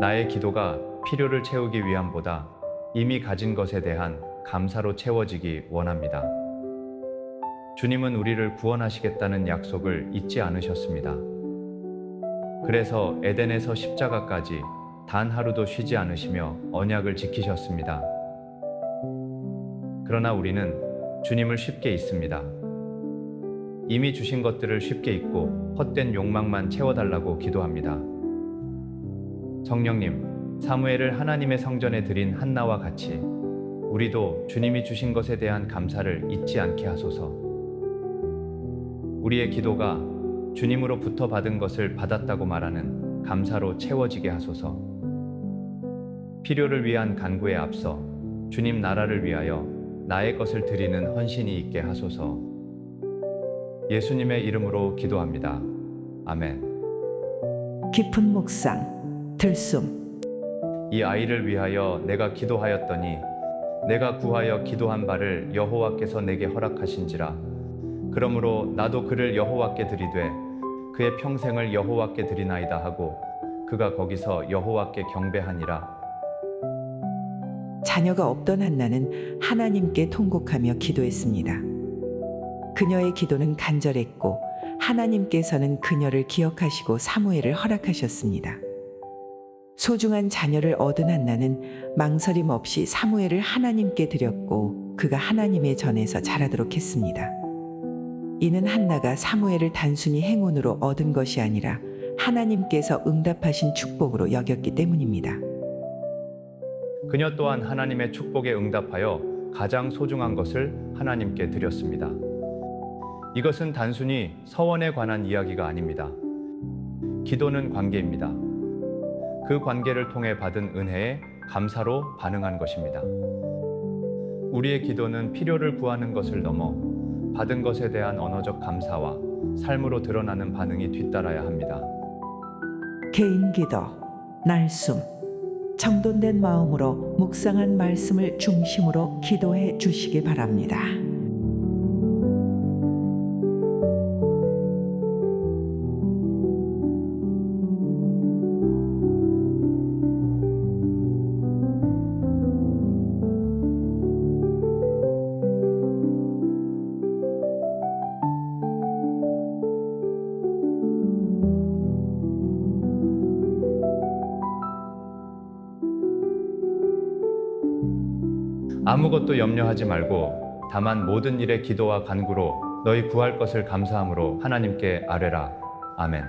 나의 기도가 필요를 채우기 위함보다 이미 가진 것에 대한 감사로 채워지기 원합니다. 주님은 우리를 구원하시겠다는 약속을 잊지 않으셨습니다. 그래서 에덴에서 십자가까지 단 하루도 쉬지 않으시며 언약을 지키셨습니다. 그러나 우리는 주님을 쉽게 잊습니다. 이미 주신 것들을 쉽게 잊고 헛된 욕망만 채워달라고 기도합니다. 성령님, 사무엘을 하나님의 성전에 드린 한나와 같이 우리도 주님이 주신 것에 대한 감사를 잊지 않게 하소서. 우리의 기도가 주님으로부터 받은 것을 받았다고 말하는 감사로 채워지게 하소서. 필요를 위한 간구에 앞서 주님 나라를 위하여 나의 것을 드리는 헌신이 있게 하소서. 예수님의 이름으로 기도합니다. 아멘. 깊은 묵상, 들숨, 이 아이를 위하여 내가 기도하였더니 내가 구하여 기도한 바를 여호와께서 내게 허락하신지라 그러므로 나도 그를 여호와께 드리되 그의 평생을 여호와께 드리나이다 하고 그가 거기서 여호와께 경배하니라 자녀가 없던 한나는 하나님께 통곡하며 기도했습니다. 그녀의 기도는 간절했고 하나님께서는 그녀를 기억하시고 사무엘을 허락하셨습니다. 소중한 자녀를 얻은 한나는 망설임 없이 사무엘을 하나님께 드렸고 그가 하나님의 전에서 자라도록 했습니다. 이는 한나가 사무엘을 단순히 행운으로 얻은 것이 아니라 하나님께서 응답하신 축복으로 여겼기 때문입니다. 그녀 또한 하나님의 축복에 응답하여 가장 소중한 것을 하나님께 드렸습니다. 이것은 단순히 서원에 관한 이야기가 아닙니다. 기도는 관계입니다. 그 관계를 통해 받은 은혜에 감사로 반응한 것입니다. 우리의 기도는 필요를 구하는 것을 넘어 받은 것에 대한 언어적 감사와 삶으로 드러나는 반응이 뒤따라야 합니다. 개인 기도, 날숨, 정돈된 마음으로 묵상한 말씀을 중심으로 기도해 주시기 바랍니다. 아무것도 염려하지 말고 다만 모든 일에 기도와 간구로 너희 구할 것을 감사함으로 하나님께 아뢰라. 아멘.